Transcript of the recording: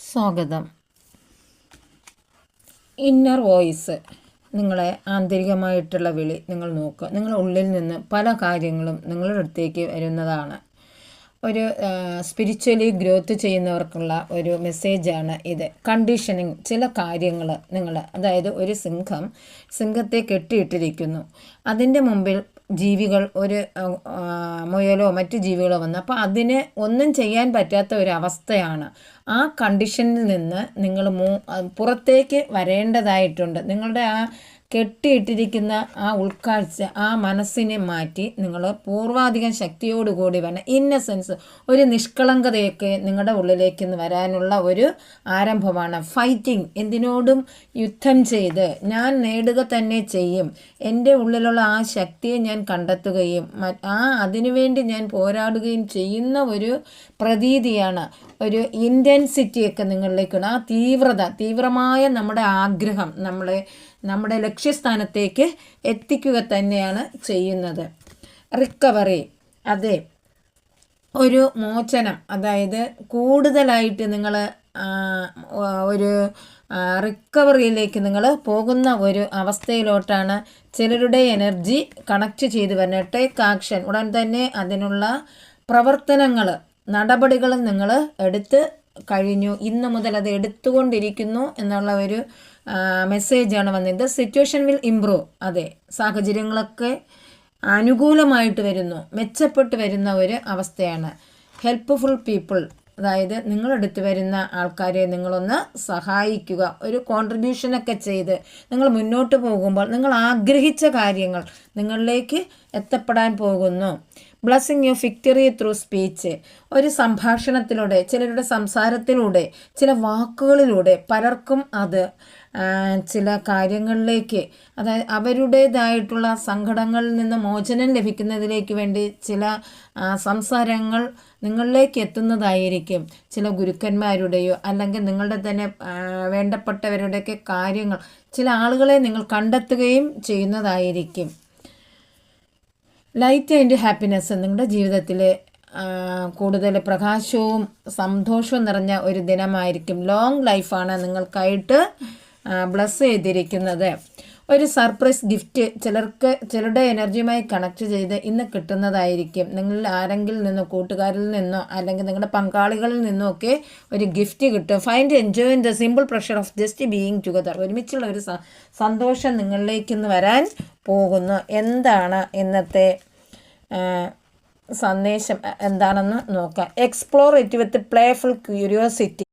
സ്വാഗതം. Inner voice നിങ്ങളെ ആന്തരികമായിട്ടുള്ള വിളി നിങ്ങൾ നോക്കുക. നിങ്ങളുടെ ഉള്ളിൽ നിന്ന് പല കാര്യങ്ങളും നിങ്ങളുടെ അടുത്തേക്ക് വരുന്നതാണ്. ഒരു സ്പിരിച്വലി ഗ്രോത്ത് ചെയ്യുന്നവർക്കുള്ള ഒരു മെസ്സേജാണ് ഇത്. കണ്ടീഷനിങ് ചില കാര്യങ്ങൾ നിങ്ങൾ അതായത് ഒരു സിംഹം സിംഹത്തെ കെട്ടിയിട്ടിരിക്കുന്നു. അതിന്റെ മുമ്പിൽ ജീവികൾ ഒരു മുയലോ മറ്റ് ജീവികളോ വന്ന് അപ്പോൾ അതിന് ഒന്നും ചെയ്യാൻ പറ്റാത്ത ഒരു അവസ്ഥയാണ്. ആ കണ്ടീഷനിൽ നിന്ന് നിങ്ങൾ മൂ പുറത്തേക്ക് വരേണ്ടതായിട്ടുണ്ട്. നിങ്ങളുടെ ആ കെട്ടിയിട്ടിരിക്കുന്ന ആ ഉൾക്കാഴ്ച ആ മനസ്സിനെ മാറ്റി നിങ്ങൾ പൂർവാധികം ശക്തിയോടുകൂടി വരണം. ഇന്നസെൻസ് ഒരു നിഷ്കളങ്കതയൊക്കെ നിങ്ങളുടെ ഉള്ളിലേക്ക് വരാനുള്ള ഒരു ആരംഭമാണ്. ഫൈറ്റിംഗ് എന്തിനോടും യുദ്ധം ചെയ്ത് ഞാൻ നേടുക തന്നെ ചെയ്യും. എന്റെ ഉള്ളിലുള്ള ആ ശക്തിയെ ഞാൻ കണ്ടെത്തുകയും ആ അതിനുവേണ്ടി ഞാൻ പോരാടുകയും ചെയ്യുന്ന ഒരു പ്രതീതിയാണ് ഒരു ഇന്റൻസിറ്റിയൊക്കെ നിങ്ങളിലേക്കാണ് ആ തീവ്രത തീവ്രമായ നമ്മുടെ ആഗ്രഹം നമ്മളെ നമ്മുടെ ലക്ഷ്യസ്ഥാനത്തേക്ക് എത്തിക്കുക തന്നെയാണ് ചെയ്യുന്നത്. റിക്കവറി അതെ. ഒരു മോചനം അതായത് കൂടുതലായിട്ട് നിങ്ങൾ ഒരു റിക്കവറിയിലേക്ക് നിങ്ങൾ പോകുന്ന ഒരു അവസ്ഥയിലോട്ടാണ് ചിലരുടെ എനർജി കണക്ട് ചെയ്ത് വരുന്നത്. ടേക്ക് ആക്ഷൻ ഉടൻ തന്നെ അതിനുള്ള പ്രവർത്തനങ്ങൾ നടപടികൾ നിങ്ങൾ എടുത്ത് കഴിഞ്ഞു. ഇന്ന് മുതൽ അത് എടുത്തുകൊണ്ടിരിക്കുന്നു എന്നുള്ള ഒരു മെസ്സേജാണ് വന്നത്. സിറ്റുവേഷൻ വിൽ ഇംപ്രൂവ് അതെ സാഹചര്യങ്ങളൊക്കെ അനുകൂലമായിട്ട് വരുന്നു. മെച്ചപ്പെട്ട് വരുന്ന ഒരു അവസ്ഥയാണ്. ഹെൽപ്പ്ഫുൾ പീപ്പിൾ അതായത് നിങ്ങളെടുത്ത് വരുന്ന ആൾക്കാരെ നിങ്ങളൊന്ന് സഹായിക്കുക. ഒരു കോൺട്രിബ്യൂഷനൊക്കെ ചെയ്ത് നിങ്ങൾ മുന്നോട്ട് പോകുമ്പോൾ നിങ്ങൾ ആഗ്രഹിച്ച കാര്യങ്ങൾ നിങ്ങളിലേക്ക് എത്തപ്പെടാൻ പോകുന്നു. Blessing you victory through speech ഒരു സംഭാഷണത്തിലൂടെ ചിലരുടെ സംസാരത്തിലൂടെ ചില വാക്കുകളിലൂടെ പലർക്കും അത് ചില കാര്യങ്ങളിലേക്ക് അതായത് അവരുടേതായിട്ടുള്ള സങ്കടങ്ങളിൽ നിന്ന് മോചനം ലഭിക്കുന്നതിലേക്ക് വേണ്ടി ചില സംസാരങ്ങൾ നിങ്ങളിലേക്ക് എത്തുന്നതായിരിക്കും. ചില ഗുരുക്കന്മാരുടെയോ അല്ലെങ്കിൽ നിങ്ങളുടെ തന്നെ വേണ്ടപ്പെട്ടവരുടെയൊക്കെ കാര്യങ്ങൾ ചില ആളുകളെ നിങ്ങൾ കണ്ടെത്തുകയും ചെയ്യുന്നതായിരിക്കും. ലൈറ്റ് ആൻഡ് ഹാപ്പിനെസ് നിങ്ങളുടെ ജീവിതത്തിലെ കൂടുതൽ പ്രകാശവും സന്തോഷവും നിറഞ്ഞ ഒരു ദിനമായിരിക്കും. ലോങ് ലൈഫാണ് നിങ്ങൾക്കായിട്ട് ബ്ലസ് ചെയ്തിരിക്കുന്നത്. ഒരു സർപ്രൈസ് ഗിഫ്റ്റ് ചിലർക്ക് ചിലരുടെ എനർജിയുമായി കണക്ട് ചെയ്ത് ഇന്ന് കിട്ടുന്നതായിരിക്കും. നിങ്ങൾ ആരെങ്കിലും നിന്നോ കൂട്ടുകാരിൽ നിന്നോ അല്ലെങ്കിൽ നിങ്ങളുടെ പങ്കാളികളിൽ നിന്നോ ഒക്കെ ഒരു ഗിഫ്റ്റ് കിട്ടും. Find enjoy in the simple pleasure of just being together ഒരുമിച്ചുള്ള ഒരു സന്തോഷം നിങ്ങളിലേക്ക് ഇന്ന് വരാൻ പോകുന്നു. എന്താണ് ഇന്നത്തെ സന്ദേശം? എന്താണെന്ന് നോക്കാം. Explore it with playful curiosity